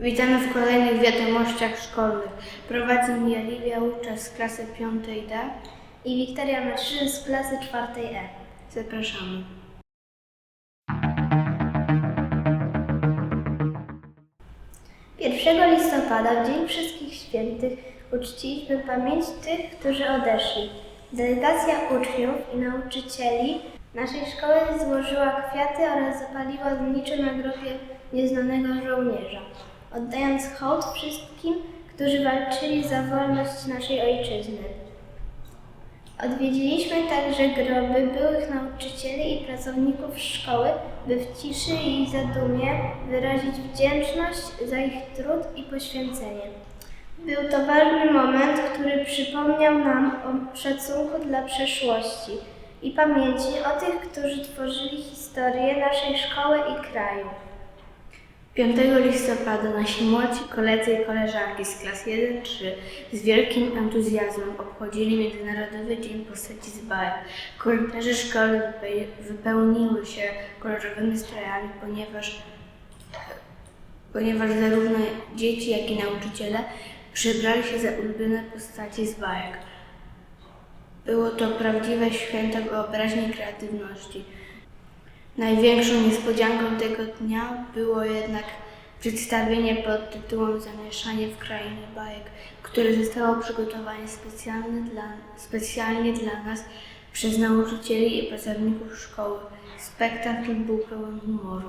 Witamy w kolejnych wiadomościach szkolnych. Prowadzi mnie Lilia Łuczas z klasy 5D. i Wiktoria Matrzyn z klasy 4E. Zapraszamy. Pierwszego listopada, w Dzień Wszystkich Świętych, uczciliśmy pamięć tych, którzy odeszli. Delegacja uczniów i nauczycieli naszej szkoły złożyła kwiaty oraz zapaliła znicze na grobie nieznanego żołnierza, oddając hołd wszystkim, którzy walczyli za wolność naszej ojczyzny. Odwiedziliśmy także groby byłych nauczycieli i pracowników szkoły, by w ciszy i zadumie wyrazić wdzięczność za ich trud i poświęcenie. Był to ważny moment, który przypomniał nam o szacunku dla przeszłości i pamięci o tych, którzy tworzyli historię naszej szkoły i kraju. 5 listopada nasi młodzi koledzy i koleżanki z klas 1-3 z wielkim entuzjazmem obchodzili Międzynarodowy Dzień Postaci z bajek. Korytarze szkoły wype- wypełniły się kolorowymi strojami, ponieważ, ponieważ zarówno dzieci, jak i nauczyciele przebrali się za ulubione postaci z bajek. Było to prawdziwe święto wyobraźni i kreatywności. Największą niespodzianką tego dnia było jednak przedstawienie pod tytułem Zamieszanie w krainie bajek, które zostało przygotowane specjalnie dla, specjalnie dla nas przez nauczycieli i pracowników szkoły. Spektakl był pełen humoru,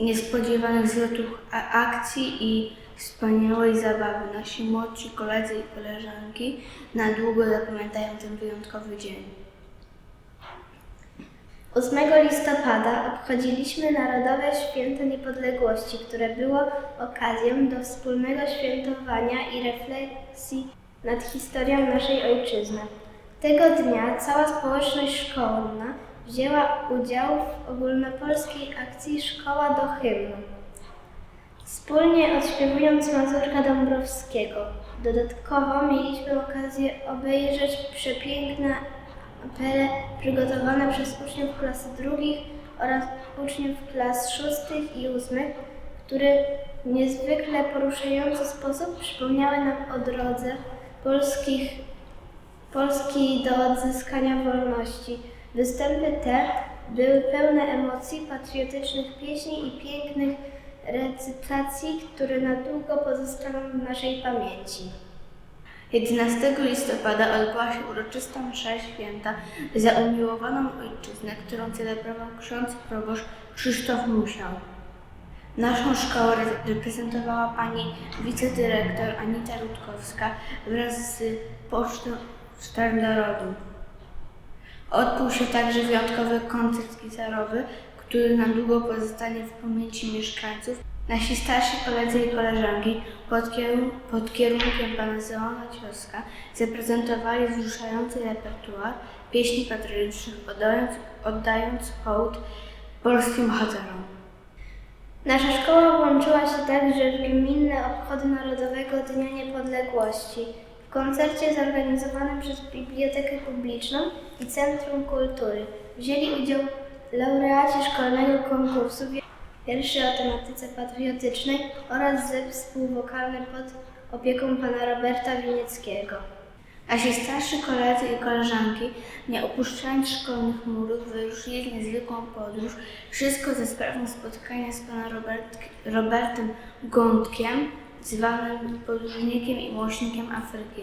niespodziewanych zwrotów akcji i wspaniałej zabawy. Nasi młodsi koledzy i koleżanki na długo zapamiętają ten wyjątkowy dzień. 8 listopada obchodziliśmy Narodowe Święto Niepodległości, które było okazją do wspólnego świętowania i refleksji nad historią naszej ojczyzny. Tego dnia cała społeczność szkolna wzięła udział w ogólnopolskiej akcji Szkoła do hymnu, wspólnie odśpiewując Mazurka Dąbrowskiego. Dodatkowo mieliśmy okazję obejrzeć przepiękne apele przygotowane przez uczniów klasy drugich oraz uczniów klas szóstych i ósmych, które w niezwykle poruszający sposób przypomniały nam o drodze polskich, Polski do odzyskania wolności. Występy te były pełne emocji, patriotycznych pieśni i pięknych recytacji, które na długo pozostaną w naszej pamięci. 11 listopada odbyła się uroczysta msza święta za umiłowaną ojczyznę, którą celebrował ksiądz proboszcz Krzysztof Musiał. Naszą szkołę re- reprezentowała pani wicedyrektor Anita Rutkowska wraz z Pocztą Sztandarową. Odbył się także wyjątkowy koncert gitarowy, który na długo pozostanie w pamięci mieszkańców. Nasi starsi koledzy i koleżanki pod, pod kierunkiem pana Zeona Cioska zaprezentowali wzruszający repertuar pieśni patriotycznych, oddając, oddając hołd polskim bohaterom. Nasza szkoła włączyła się także w gminne obchody Narodowego Dnia Niepodległości. W koncercie zorganizowanym przez Bibliotekę Publiczną i Centrum Kultury wzięli udział laureaci szkolnego konkursu wierszy o tematyce patriotycznej oraz zespół wokalny pod opieką pana Roberta Winieckiego. Nasi starsi koledzy i koleżanki, nie opuszczając szkolnych murów, wyruszyli w niezwykłą podróż. Wszystko ze sprawą spotkania z panem Robert, Robertem Gądkiem, zwanym podróżnikiem i miłośnikiem Afryki.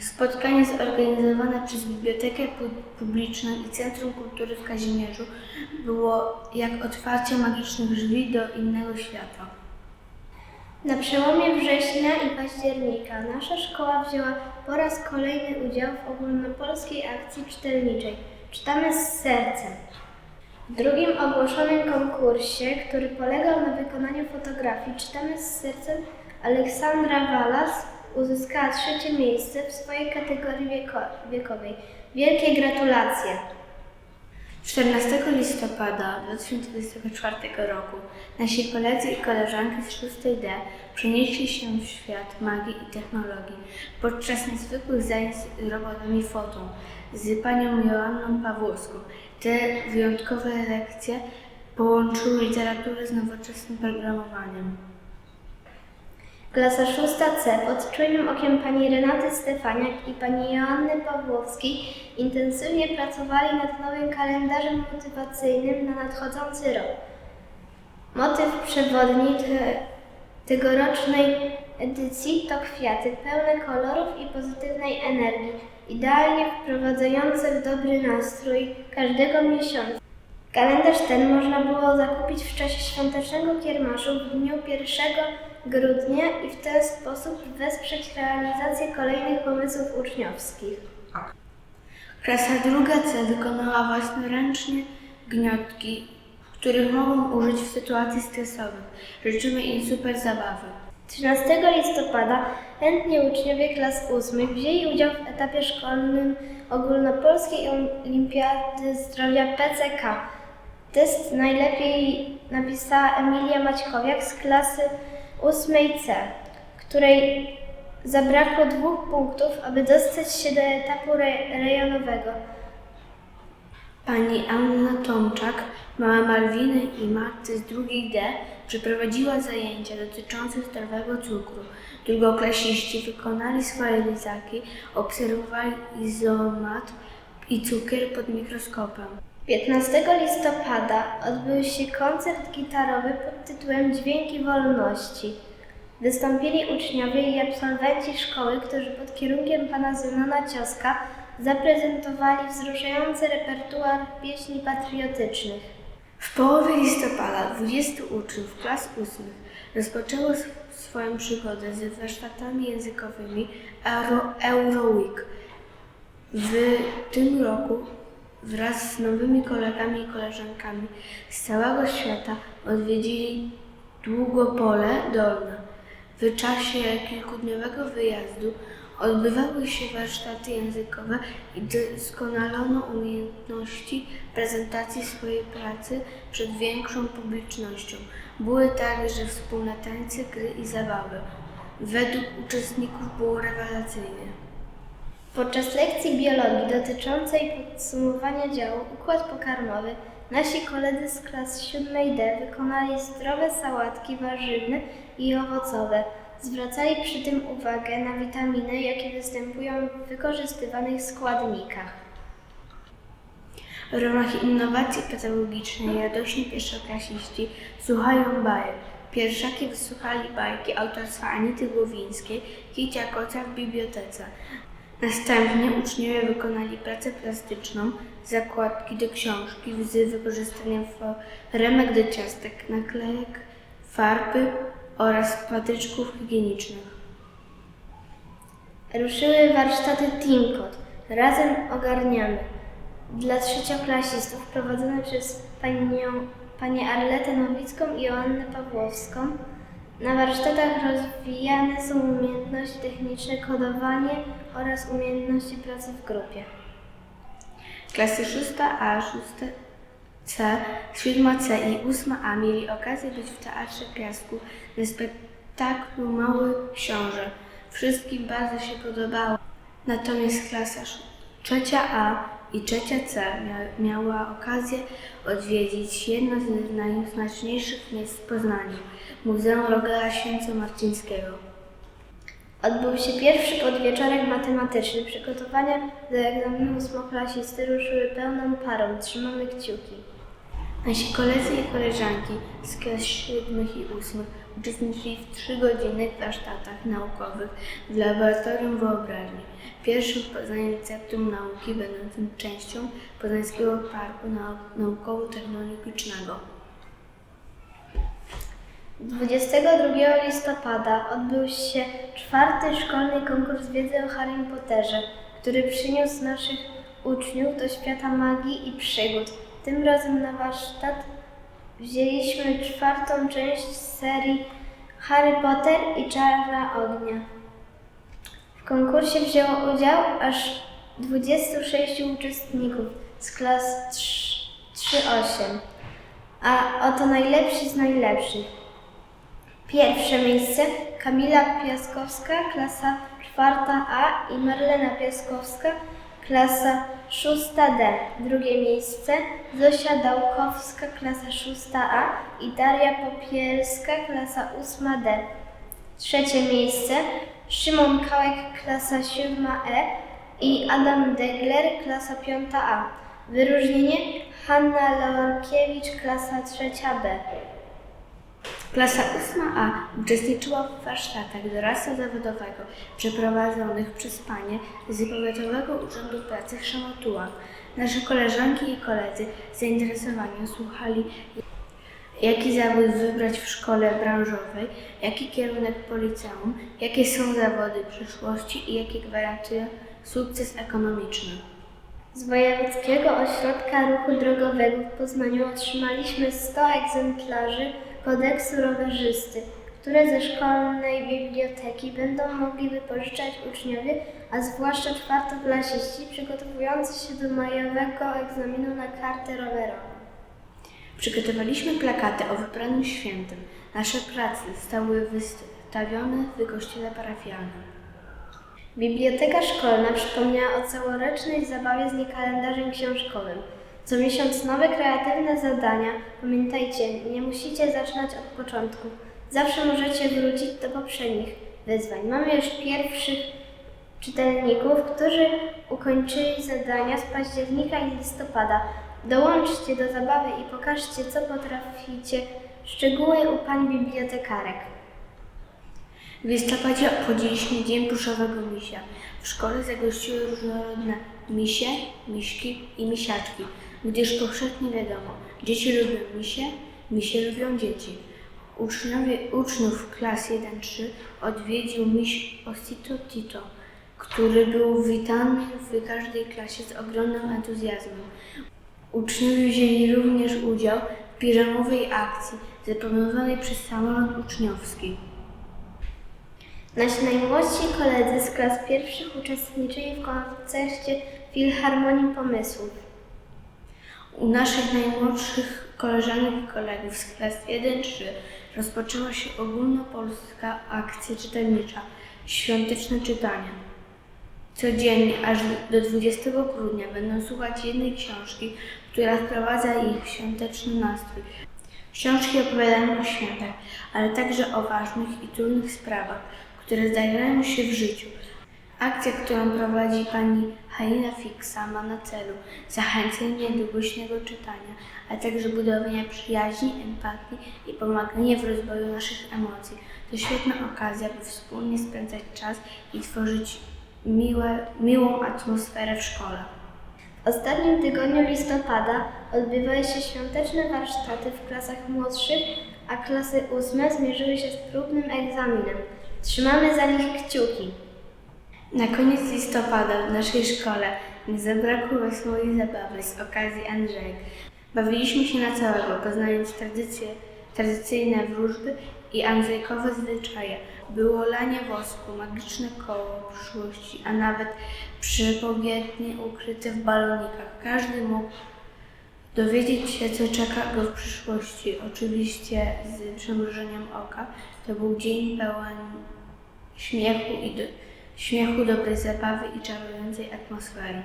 Spotkanie zorganizowane przez Bibliotekę Pu- Publiczną i Centrum Kultury w Kazimierzu było jak otwarcie magicznych drzwi do innego świata. Na przełomie września i października nasza szkoła wzięła po raz kolejny udział w ogólnopolskiej akcji czytelniczej Czytamy z sercem. W drugim ogłoszonym konkursie, który polegał na wykonaniu fotografii Czytamy z sercem, Aleksandra Walas uzyskała trzecie miejsce w swojej kategorii wieko- wiekowej. Wielkie gratulacje! 14 listopada 2024 roku nasi koledzy i koleżanki z 6D przenieśli się w świat magii i technologii podczas niezwykłych zajęć z robotami fotą z panią Joanną Pawłowską. Te wyjątkowe lekcje połączyły literaturę z nowoczesnym programowaniem. Klasa 6C pod czujnym okiem pani Renaty Stefaniak i pani Joanny Pawłowskiej intensywnie pracowali nad nowym kalendarzem motywacyjnym na nadchodzący rok. Motyw przewodni te, tegorocznej edycji to kwiaty pełne kolorów i pozytywnej energii, idealnie wprowadzające w dobry nastrój każdego miesiąca. Kalendarz ten można było zakupić w czasie świątecznego kiermaszu w dniu 1 grudnia i w ten sposób wesprzeć realizację kolejnych pomysłów uczniowskich. Klasa druga C wykonała własnoręcznie gniotki, których mogą użyć w sytuacji stresowych. Życzymy im super zabawy. 13 listopada chętni uczniowie klas 8 wzięli udział w etapie szkolnym ogólnopolskiej olimpiady zdrowia PCK. Test najlepiej napisała Emilia Maćkowiak z klasy 8C, której zabrakło dwóch punktów, aby dostać się do etapu re- rejonowego. Pani Anna Tomczak, mama Malwiny i Marty z drugiej D, przeprowadziła zajęcia dotyczące zdrowego cukru. Drugoklasiści wykonali swoje lizaki, obserwowali izomat i cukier pod mikroskopem. 15 listopada odbył się koncert gitarowy pod tytułem Dźwięki Wolności. Wystąpili uczniowie i absolwenci szkoły, którzy pod kierunkiem pana Zenona Cioska zaprezentowali wzruszający repertuar pieśni patriotycznych. W połowie listopada 20 uczniów klas 8 rozpoczęło sw- swoją przygodę z warsztatami językowymi Euro, Euroweek. W tym roku wraz z nowymi kolegami i koleżankami z całego świata odwiedzili Długopole Dolne. W czasie kilkudniowego wyjazdu odbywały się warsztaty językowe i doskonalono umiejętności prezentacji swojej pracy przed większą publicznością. Były także wspólne tańce, gry i zabawy. Według uczestników było rewelacyjnie. Podczas lekcji biologii dotyczącej podsumowania działu układ pokarmowy nasi koledzy z klas 7D wykonali zdrowe sałatki warzywne i owocowe. Zwracali przy tym uwagę na witaminy, jakie występują w wykorzystywanych składnikach. W ramach innowacji pedagogicznej radośni pierwszoklasiści słuchają bajek. Pierwszaki wysłuchali bajki autorstwa Anity Głowińskiej Kicia Kocia w bibliotece. Następnie uczniowie wykonali pracę plastyczną, zakładki do książki z wykorzystaniem remek do ciastek, naklejek, farby oraz patyczków higienicznych. Ruszyły warsztaty Teamcode. Razem ogarniamy. Dla trzecioklasistów prowadzone przez panią, panię Arletę Nowicką i Joannę Pawłowską. Na warsztatach rozwijane są umiejętności techniczne, kodowanie oraz umiejętności pracy w grupie. Klasy 6A, 6C, 7C i 8A mieli okazję być w Teatrze Piasku na spektaklu Mały Książę. Wszystkim bardzo się podobało. Natomiast klasa sz- trzecia A i trzecia C mia- miała okazję odwiedzić jedno z najznaczniejszych miejsc w Poznaniu, Muzeum Rogera Święcomarcińskiego. Odbył się pierwszy podwieczorek matematyczny. Przygotowania do egzaminu ósmoklasisty ruszyły pełną parą. Trzymamy kciuki. Nasi koledzy i koleżanki z klas 7 i 8 uczestniczyli w trzygodzinnych warsztatach naukowych w Laboratorium Wyobraźni, pierwszym w Poznaniu Centrum Nauki będącym częścią Poznańskiego Parku Nau- Naukowo-Technologicznego. 22 listopada odbył się czwarty szkolny konkurs wiedzy o Harrym Potterze, który przyniósł naszych uczniów do świata magii i przygód. Tym razem na warsztat wzięliśmy czwartą część serii Harry Potter i Czara Ognia. W konkursie wzięło udział aż 26 uczestników z klas 3-8, a oto najlepsi z najlepszych. Pierwsze miejsce Kamila Piaskowska, klasa 4A i Marlena Piaskowska, klasa 6D. Drugie miejsce Zosia Dałkowska, klasa 6A i Daria Popielska, klasa 8D. Trzecie miejsce Szymon Kałek, klasa 7E i Adam Degler, klasa 5A. Wyróżnienie Hanna Lorkiewicz, klasa 3B. Klasa 8A uczestniczyła w warsztatach doradztwa zawodowego przeprowadzonych przez panie z Powiatowego Urzędu Pracy w Szamotułach. Nasze koleżanki i koledzy zainteresowani słuchali, jaki zawód wybrać w szkole branżowej, jaki kierunek po liceum, jakie są zawody przyszłości i jakie gwarantują sukces ekonomiczny. Z Wojewódzkiego Ośrodka Ruchu Drogowego w Poznaniu otrzymaliśmy 100 egzemplarzy kodeksu rowerzysty, które ze szkolnej biblioteki będą mogli wypożyczać uczniowie, a zwłaszcza czwartoklasiści przygotowujący się do majowego egzaminu na kartę rowerową. Przygotowaliśmy plakaty o wybranym świętym. Nasze prace zostały wystawione w kościele parafialnym. Biblioteka szkolna przypomniała o całorocznej zabawie z niekalendarzem książkowym. Co miesiąc nowe kreatywne zadania. Pamiętajcie, nie musicie zaczynać od początku. Zawsze możecie wrócić do poprzednich wyzwań. Mamy już pierwszych czytelników, którzy ukończyli zadania z października i listopada. Dołączcie do zabawy i pokażcie, co potraficie. Szczegóły u pań bibliotekarek. W listopadzie obchodziliśmy Dzień Pluszowego Misia. W szkole zagościły różnorodne misie, miśki i misiaczki, gdyż powszechnie wiadomo, dzieci lubią misie, misie lubią dzieci. Uczniowie, uczniów klas 1-3 odwiedził miś Osito Tito, który był witany w każdej klasie z ogromnym entuzjazmem. Uczniowie wzięli również udział w piżamowej akcji zaplanowanej przez samorząd uczniowski. Nasi najmłodsi koledzy z klas pierwszych uczestniczyli w koncercie Filharmonii Pomysłów. U naszych najmłodszych koleżanek i kolegów z klas 1-3 rozpoczęła się ogólnopolska akcja czytelnicza Świąteczne czytania. Codziennie, aż do 20 grudnia będą słuchać jednej książki, która wprowadza ich świąteczny nastrój. Książki opowiadają o świętach, ale także o ważnych i trudnych sprawach, które zdarzają się w życiu. Akcja, którą prowadzi pani Halina Fiksa ma na celu zachęcenie do głośnego czytania, a także budowania przyjaźni, empatii i pomaganie w rozwoju naszych emocji. To świetna okazja, by wspólnie spędzać czas i tworzyć miłe, miłą atmosferę w szkole. W ostatnim tygodniu listopada odbywały się świąteczne warsztaty w klasach młodszych, a klasy ósme zmierzyły się z próbnym egzaminem. Trzymamy za nich kciuki. Na koniec listopada w naszej szkole nie zabrakło wesołej zabawy z okazji Andrzejek. Bawiliśmy się na całego, poznając tradycje, tradycyjne wróżby i Andrzejkowe zwyczaje. Było lanie wosku, magiczne koło przyszłości, a nawet przepowiednie ukryte w balonikach. Każdy mógł dowiedzieć się, co czeka go w przyszłości. Oczywiście z przymrużeniem oka. To był dzień pełen śmiechu i do, śmiechu, dobrej zabawy i czarującej atmosfery.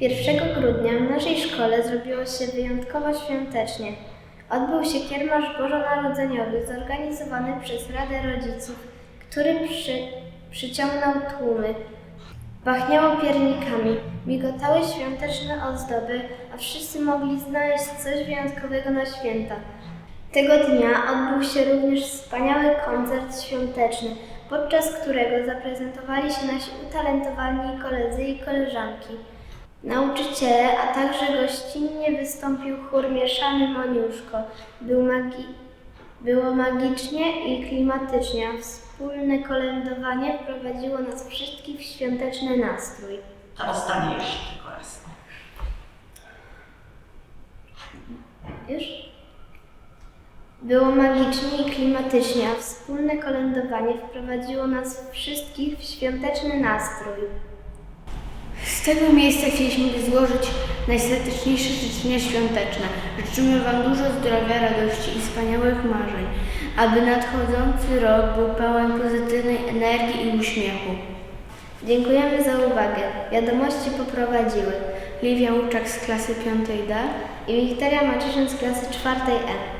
1 grudnia w naszej szkole zrobiło się wyjątkowo świątecznie. Odbył się kiermasz bożonarodzeniowy zorganizowany przez Radę Rodziców, który przy, przyciągnął tłumy. Pachniało piernikami, migotały świąteczne ozdoby, a wszyscy mogli znaleźć coś wyjątkowego na święta. Tego dnia odbył się również wspaniały koncert świąteczny, podczas którego zaprezentowali się nasi utalentowani koledzy i koleżanki. Nauczyciele, a także gościnnie wystąpił chór mieszany Moniuszko. Był magi- było magicznie i klimatycznie, a wspólne kolędowanie wprowadziło nas wszystkich w świąteczny nastrój. To ostatnie jeszcze tylko raz. Już? Było magicznie i klimatycznie, a wspólne kolędowanie wprowadziło nas wszystkich w świąteczny nastrój. Z tego miejsca chcieliśmy złożyć najserdeczniejsze życzenia świąteczne. Życzymy Wam dużo zdrowia, radości i wspaniałych marzeń, aby nadchodzący rok był pełen pozytywnej energii i uśmiechu. Dziękujemy za uwagę. Wiadomości poprowadziły Liwia Łuczak z klasy 5D i Wiktoria Maczyszyn z klasy czwartej E.